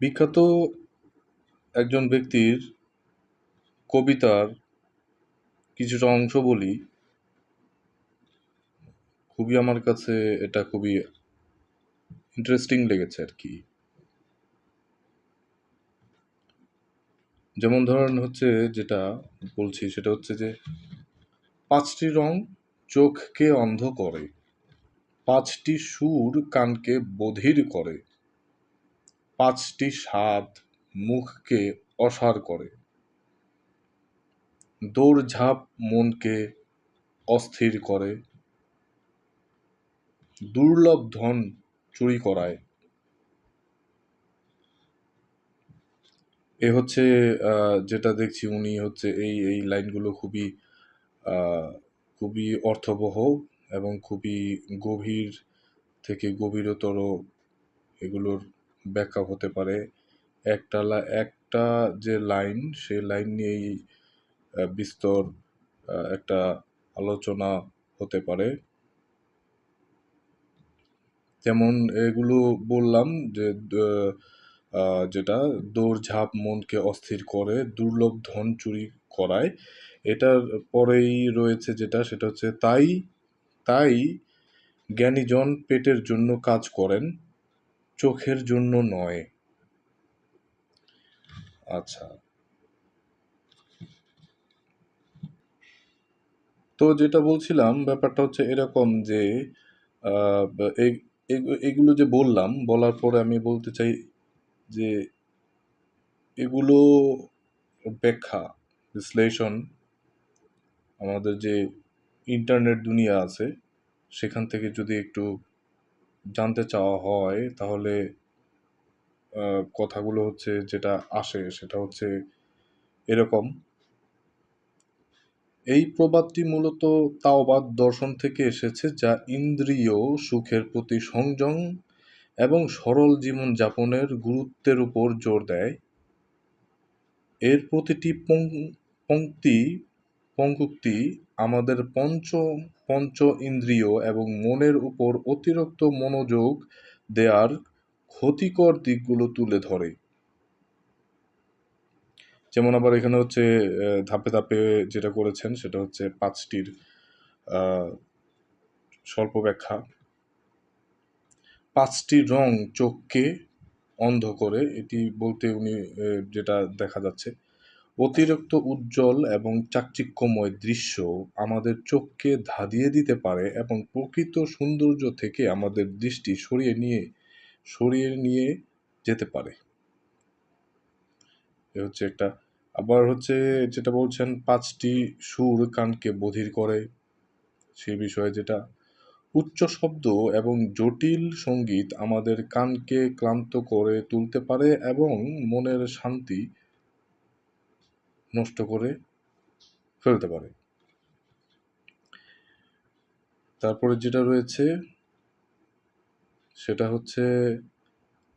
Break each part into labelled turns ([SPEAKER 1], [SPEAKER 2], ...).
[SPEAKER 1] বিখ্যাত একজন ব্যক্তির কবিতার কিছুটা অংশ বলি। খুবই আমার কাছে এটা খুবই ইন্টারেস্টিং লেগেছে আর কি। যেমন ধরেন হচ্ছে যেটা বলছি, সেটা হচ্ছে যে পাঁচটি রং চোখকে অন্ধ করে, পাঁচটি সুর কানকে বধির করে পাঁচটি স্বাদ মুখকে অসার করে। দৌড়ঝাঁপ মনকে অস্থির করে। দুর্লভ ধন চুরি করায়। এ হচ্ছে যেটা দেখছি উনি হচ্ছে এই এই লাইনগুলো খুবই খুবই অর্থবহ এবং খুবই গভীর থেকে গভীরতর এগুলোর ব্যাখ্যা হতে পারে। একটা একটা যে লাইন সে লাইন নিয়েই বিস্তর একটা আলোচনা হতে পারে। যেমন এগুলো বললাম যে যেটা দৌড়ঝাঁপ মনকে অস্থির করে, দুর্লভ ধন চুরি করায়। এটার পরেই রয়েছে যেটা, সেটা হচ্ছে তাই তাই জ্ঞানীজন পেটের জন্য কাজ করেন। চোখের জন্য নয়। আচ্ছা। তো যেটা বলছিলাম, ব্যাপারটা হচ্ছে এরকম যে এগুলো যে বললাম, বলার পরে আমি বলতে চাই যে, এগুলো ব্যাখ্যা, বিশ্লেষণ, আমাদের যে ইন্টারনেট দুনিয়া আছে, সেখান থেকে যদি একটু জানতে চাওয়া হয়, তাহলে কথাগুলো হচ্ছে যেটা আসে সেটা হচ্ছে এরকম। এই প্রবাদটি মূলত তাওবাদ দর্শন থেকে এসেছে যা ইন্দ্রিয় সুখের প্রতি সংযম এবং সরল জীবনযাপনের গুরুত্বের উপর জোর দেয়। এর প্রতিটি পংক্তি পঙ্কুক্তি আমাদের পঞ্চ পঞ্চ ইন্দ্রিয় এবং মনের উপর অতিরিক্ত মনোযোগ দেওয়ার ক্ষতিকর দিকগুলো তুলে ধরে। যেমন আবার এখানে হচ্ছে ধাপে ধাপে যেটা করেছেন সেটা হচ্ছে পাঁচটির স্বল্প ব্যাখ্যা পাঁচটি রং চোখকে অন্ধ করে, এটি বলতে উনি যেটা দেখা যাচ্ছে। অতিরিক্ত উজ্জ্বল এবং চাকচিক্যময় দৃশ্য আমাদের চোখকে ধাঁধিয়ে দিতে পারে এবং প্রকৃত সৌন্দর্য থেকে আমাদের দৃষ্টি সরিয়ে নিয়ে সরিয়ে নিয়ে যেতে পারে। এ হচ্ছে একটা। আবার হচ্ছে যেটা বলছেন, পাঁচটি সুর কানকে বধির করে। সে বিষয়ে যেটা, উচ্চ শব্দ এবং জটিল সংগীত আমাদের কানকে ক্লান্ত করে তুলতে পারে এবং মনের শান্তি নষ্ট করে ফেলতে পারে। তারপরে যেটা রয়েছে, সেটা হচ্ছে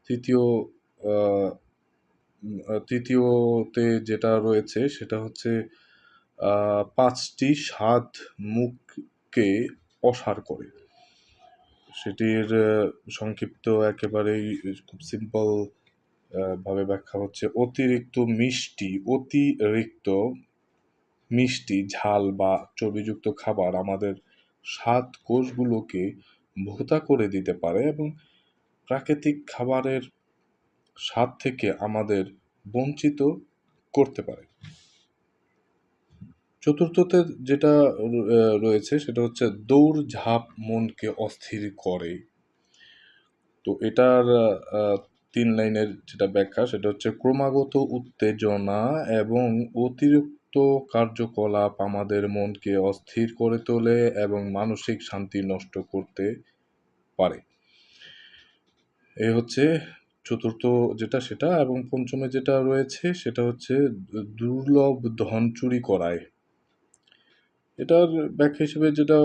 [SPEAKER 1] তৃতীয় তৃতীয়তে যেটা রয়েছে, সেটা হচ্ছে পাঁচটি স্বাদ মুখকে অসার করে। সেটির সংক্ষিপ্ত একেবারেই খুব সিম্পল ভাবে ব্যাখ্যা হচ্ছে, অতিরিক্ত মিষ্টি অতিরিক্ত মিষ্টি, ঝাল বা চর্বিযুক্ত খাবার আমাদের স্বাদ কোষগুলোকে ভোতা করে দিতে পারে এবং প্রাকৃতিক খাবারের স্বাদ থেকে আমাদের বঞ্চিত করতে পারে। চতুর্থতে যেটা রয়েছে সেটা হচ্ছে দৌড় ঝাঁপ মনকে অস্থির করে। তো এটার তিন লাইনের যেটা ব্যাখ্যা, সেটা হচ্ছে ক্রমাগত উত্তেজনা এবং অতিরিক্ত কার্যকলাপ আমাদের মনকে অস্থির করে তোলে এবং মানসিক শান্তি নষ্ট করতে পারে। এ হচ্ছে চতুর্থ যেটা, সেটা এবং পঞ্চমে যেটা রয়েছে, সেটা হচ্ছে দুর্লভ ধন চুরি করায়। এটার ব্যাখ্যা হিসেবে যেটা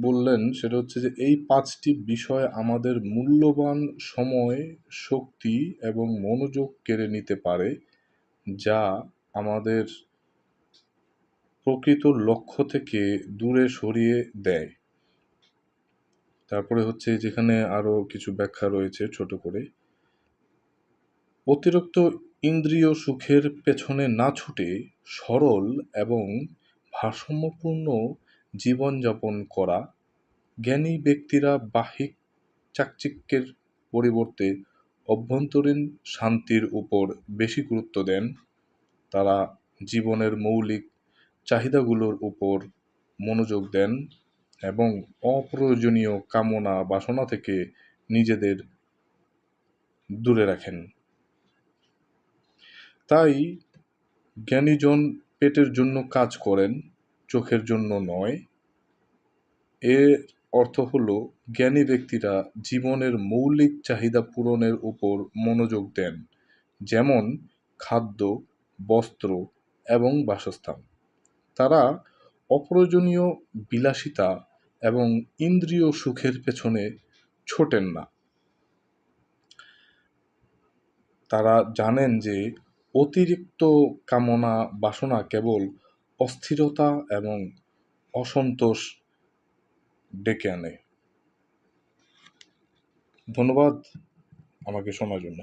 [SPEAKER 1] বললেন সেটা হচ্ছে যে এই পাঁচটি বিষয় আমাদের মূল্যবান সময়, শক্তি এবং মনোযোগ কেড়ে নিতে পারে যা আমাদের প্রকৃত লক্ষ্য থেকে দূরে সরিয়ে দেয়। তারপরে হচ্ছে যেখানে আরও কিছু ব্যাখ্যা রয়েছে ছোট করে। অতিরিক্ত ইন্দ্রিয় সুখের পেছনে না ছুটে সরল এবং ভারসাম্যপূর্ণ জীবনযাপন করা, জ্ঞানী ব্যক্তিরা বাহ্যিক চাকচিক্যের পরিবর্তে অভ্যন্তরীণ শান্তির উপর বেশি গুরুত্ব দেন। তারা জীবনের মৌলিক চাহিদাগুলোর উপর মনোযোগ দেন এবং অপ্রয়োজনীয় কামনা বাসনা থেকে নিজেদের দূরে রাখেন। তাই জ্ঞানীজন পেটের জন্য কাজ করেন, চোখের জন্য নয়। এর অর্থ হলো, জ্ঞানী ব্যক্তিরা জীবনের মৌলিক চাহিদা পূরণের উপর মনোযোগ দেন, যেমন খাদ্য, বস্ত্র এবং বাসস্থান। তারা অপ্রয়োজনীয় বিলাসিতা এবং ইন্দ্রিয় সুখের পেছনে ছোটেন না। তারা জানেন যে অতিরিক্ত কামনা বাসনা কেবল অস্থিরতা এবং অসন্তোষ ডেকে আনে। ধন্যবাদ আমাকে শোনার জন্য।